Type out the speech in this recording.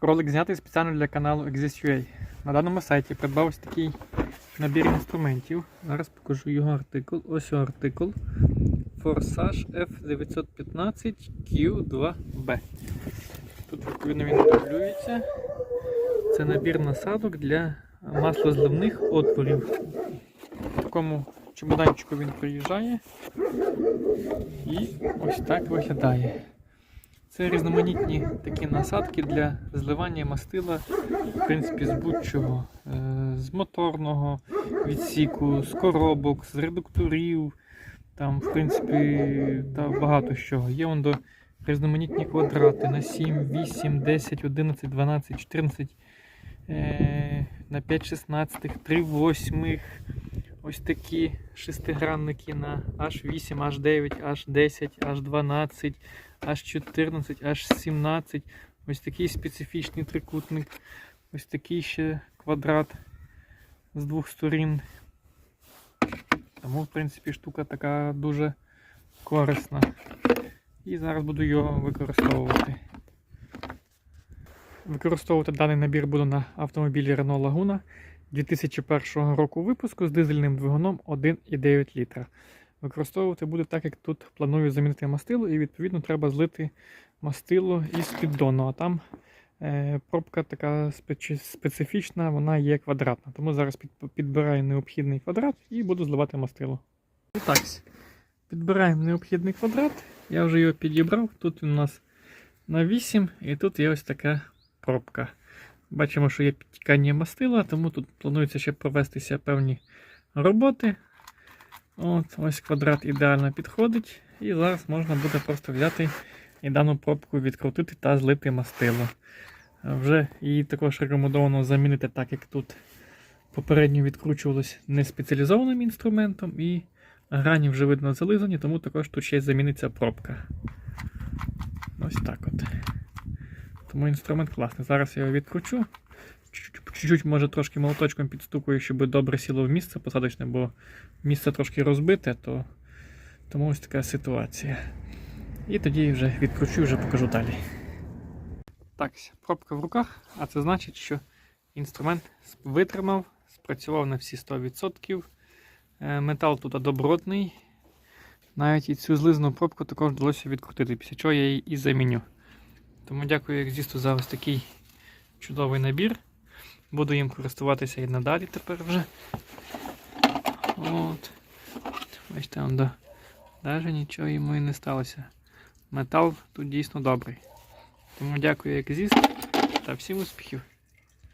Ролик знятий спеціально для каналу Exist.ua. На даному сайті придбав ось такий набір інструментів. Зараз покажу його артикл. Ось його артикл. Forsage F915 Q2B. Тут відповідно він дублюється. Це набір насадок для маслозливних отворів. В такому чемоданчику він приїжджає. І ось так виглядає. Це різноманітні такі насадки для зливання мастила, в принципі, з будь-чого. Е, З моторного відсіку, з коробок, з редукторів. Там, в принципі, та багато чого. Є вон до різноманітні квадрати на 7, 8, 10, 11, 12, 14, е, на 5 16, 3 8. Ось такі шестигранники на H8, H9, H10, H12, H14, H17. Ось такий специфічний трикутник. Ось такий ще квадрат з двох сторін. Тому, в принципі, штука така дуже корисна. І зараз буду його використовувати. Використовувати даний набір буду на автомобілі Renault Laguna 2001 року випуску з дизельним двигуном 1,9 літра. Використовувати буду так, як тут планую замінити мастило, і відповідно треба злити мастило із піддону. А там е, пробка така специ- специфічна, вона є квадратна. Тому зараз під, підбираю необхідний квадрат і буду зливати мастило. І підбираємо необхідний квадрат. Я вже його підібрав. Тут він у нас на 8, і тут є ось така пробка. Бачимо, що є підтікання мастила, тому тут планується ще провестися певні роботи. От, Ось квадрат ідеально підходить. І зараз можна буде просто взяти і дану пробку відкрутити та злити мастило. Вже її також рекомендовано замінити, так як тут попередньо відкручувалось не спеціалізованим інструментом, і грані вже видно зализані, тому також тут ще й заміниться пробка. Ось так от. Тому інструмент класний. Зараз я його відкручу. Чуть-чуть, може, трошки молоточком підстукую, щоб добре сіло в місце посадочне, бо місце трошки розбите, то тому ось така ситуація. І тоді вже відкручу, вже покажу далі. Так, пробка в руках, а це значить, що інструмент витримав, спрацював на всі 100%. Е, Метал тут добротний. Навіть і цю злизну пробку також вдалося відкрутити, після чого я її і заміню. Тому дякую Екзісту за ось такий чудовий набір. Буду їм користуватися і надалі тепер вже. От. Бачите, он до. Навіть нічого йому і не сталося. Метал тут дійсно добрий. Тому дякую Екзіст та всім успіхів.